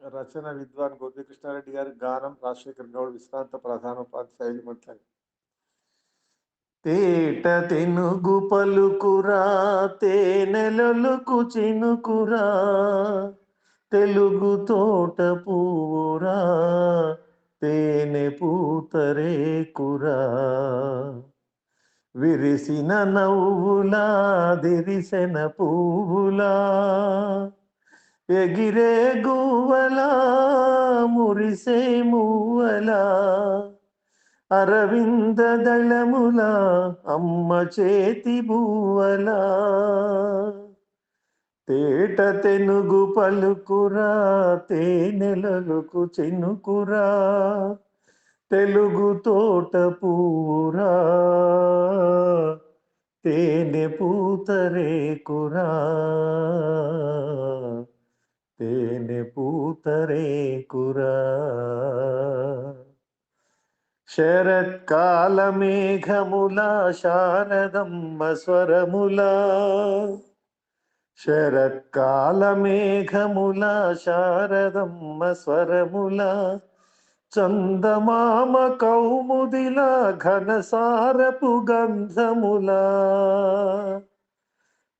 రచన విద్వాన్ గోపికృష్ణారెడ్డి గారి గానం రాజశేఖర్ గౌడ్ విశ్రాంత ప్రధానోపాధ్యాయులు మొదలైన తేట తెనుగు పలుకురా తేనెలొలుకు చినుకురా తెలుగు తోట పూరా తేనె పూతరే కురా విరిసిన నవ్వులా దిరిసెన పువ్వులా ఎగిరే గువ్వలా మురిసే మువ్వలా. అరవింద దళముల అమ్మ చేతి బువ్వలా. తేట తెనుగు పలుకురా తేనెలలకు చెనుకురా. తెలుగు తోట పూరా తేనె పూతరే కురా పూతరేకురా శరత్కాల మేఘముల శారదమ్మ స్వరములా. శరత్కాల మేఘముల శారదమ్మ స్వరములా. చందమామ కౌముదిలా ఘనసారపు గంధములా.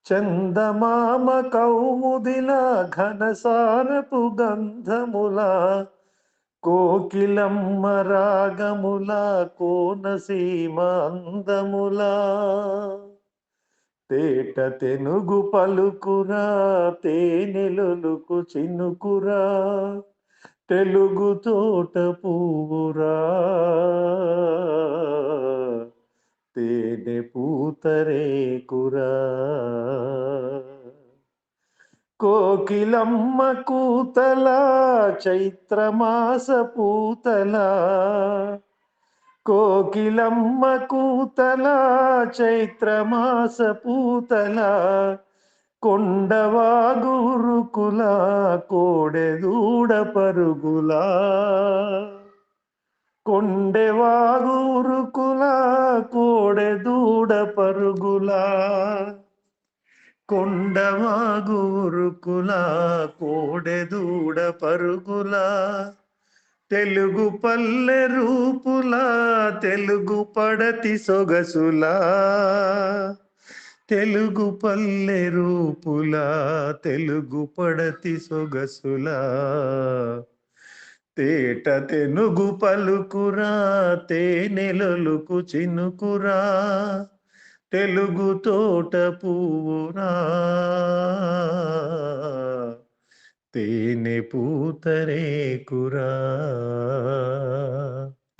చందమామ కౌముదిల ఘనసారపు గంధముల కోకిలమ్మ రాగముల కోనసీమాందముల తేట తెనుగు పలుకురా తేనెలొలుకు చినుకురా తెలుగు తోట పువ్వురా. తేనె పూ పూతరేకురా కోకిలమ్మ కూతల చైత్రమాస పూతల. కోకిలమ్మ కూతల చైత్రమాస పూతల. కొండవాగురుకుల కోడెదూడ పరుగులా. కొండెవా కోడెదూడ పరుగులా కొండవాగురుకుల కోడెదూడ పరుగులా తెలుగు పల్లె రూపులా తెలుగు పడతి సొగసులా తెలుగు పల్లె రూపులా తెలుగు పడతి సొగసులా. తేట తెనుగు పలుకురా తేనెలొలుకు చినుకురా తెలుగు తోట పువ్వురా. తేనె పూతరేకురా